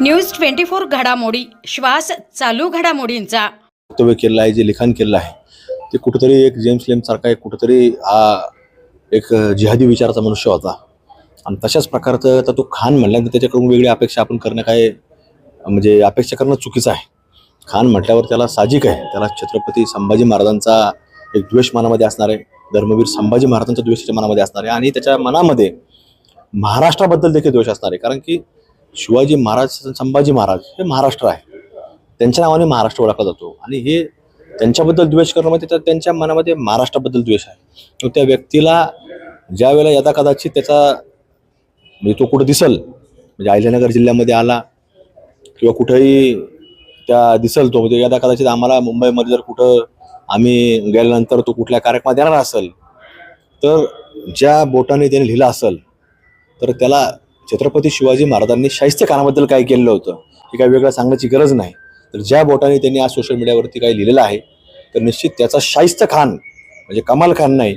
News twenty four घडामोडी श्वास चालू घडामोडींचा. वक्तव्य केलं आहे जे लिखाण केलं आहे ते कुठंतरी एक जेम्स लेमसारखा एक कुठंतरी हा एक जिहादी विचाराचा मनुष्य होता. आणि तशाच प्रकारचं तर तो खान म्हणल्यानंतर त्याच्याकडून वेगळी अपेक्षा आपण करणं काय म्हणजे अपेक्षा करणं चुकीचं आहे. खान म्हटल्यावर त्याला साहजिक आहे त्याला छत्रपती संभाजी महाराजांचा एक द्वेष मनामध्ये असणार आहे. धर्मवीर संभाजी महाराजांचा द्वेष त्याच्या मनामध्ये असणार आहे. आणि त्याच्या मनामध्ये महाराष्ट्राबद्दल देखील द्वेष असणार आहे. कारण की शिवाजी महाराज संभाजी महाराज हे महाराष्ट्र आहे. त्यांच्या नावाने महाराष्ट्र ओळखला जातो. आणि हे त्यांच्याबद्दल द्वेष करणं म्हणजे त्यांच्या मनामध्ये महाराष्ट्राबद्दल द्वेष आहे. त्या व्यक्तीला ज्या वेळेला यदा कदाचित त्याचा म्हणजे तो कुठं दिसल म्हणजे अहिल्यानगर जिल्ह्यामध्ये आला किंवा कुठेही त्या दिसल तो म्हणजे यदा कदाचित आम्हाला मुंबईमध्ये जर कुठं आम्ही गेल्यानंतर तो कुठल्या कार्यक्रमात येणार असेल तर ज्या बोटाने त्याने लिहिलं असेल तर त्याला छत्रपती शिवाजी महाराजांनी शाहिस्ते काय केलेलं होतं हे काही वेगळं सांगण्याची गरज नाही. तर ज्या बोटाने त्यांनी आज सोशल मीडियावरती काही लिहिलेलं आहे तर निश्चित त्याचा शाहिस्त खान म्हणजे कमाल खान नाही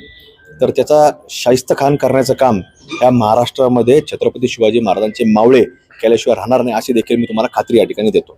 तर त्याचा शाहिस्त खान करण्याचं काम ह्या महाराष्ट्रामध्ये छत्रपती शिवाजी महाराजांचे मावळे केल्याशिवाय राहणार नाही अशी देखील मी तुम्हाला खात्री या ठिकाणी देतो.